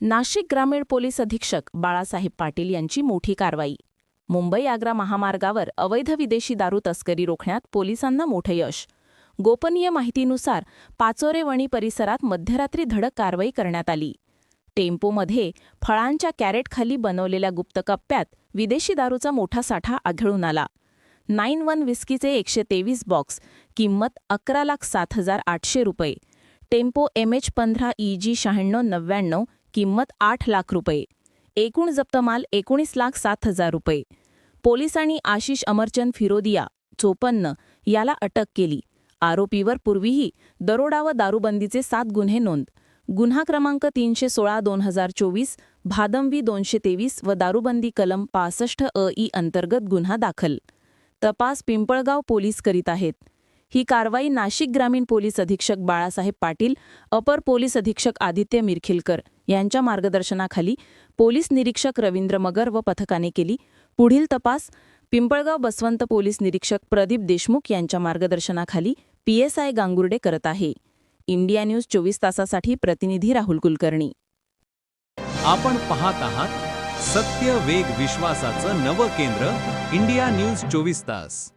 नाशिक ग्रामीण पोलीस अधीक्षक बाळासाहेब पाटील यांची मोठी कारवाई. मुंबई आग्रा महामार्गावर अवैध विदेशी दारू तस्करी रोखण्यात पोलिसांना मोठं यश. गोपनीय माहितीनुसार पाचोरे वणी परिसरात मध्यरात्री धडक कारवाई करण्यात आली. टेम्पोमध्ये फळांच्या कॅरेटखाली बनवलेल्या गुप्त कप्प्यात विदेशी दारूचा मोठा साठा आढळून आला. नाईन वन विस्कीचे एकशे तेवीस बॉक्स किंमत अकरा लाख सात हजार आठशे रुपये. टेम्पो एम एच पंधरा ई जी शहाण्णव नव्याण्णव किंमत आठ लाख रुपये. एकूण जप्तमाल एकोणीस लाख सात हजार रुपये. पोलिसांनी आशिष अमरचंद फिरोदिया चोपन्न याला अटक केली. आरोपीवर पूर्वीही दरोडा व दारूबंदीचे सात गुन्हे नोंद. गुन्हा क्रमांक तीनशे सोळा दोन हजार चोवीस भादमवी दोनशे तेवीस व दारूबंदी कलम पासष्ट अ ई अंतर्गत गुन्हा दाखल. तपास पिंपळगाव पोलीस करीत आहेत. ही कारवाई नाशिक ग्रामीण पोलीस अधीक्षक बाळासाहेब पाटील अपर पोलीस अधीक्षक आदित्य मिरखिलकर यांच्या मार्गदर्शनाखाली पोलीस निरीक्षक रवींद्र मगर व पथकाने केली. पुढील तपास पिंपळगाव बसवंत पोलीस निरीक्षक प्रदीप देशमुख यांच्या मार्गदर्शनाखाली पीएसआय गांगुर्डे करत आहे. इंडिया न्यूज चोवीस तासासाठी प्रतिनिधी राहुल कुलकर्णी. आपण पाहत आहात सत्य वेग विश्वासाचं नवं केंद्र इंडिया न्यूज चोवीस तास.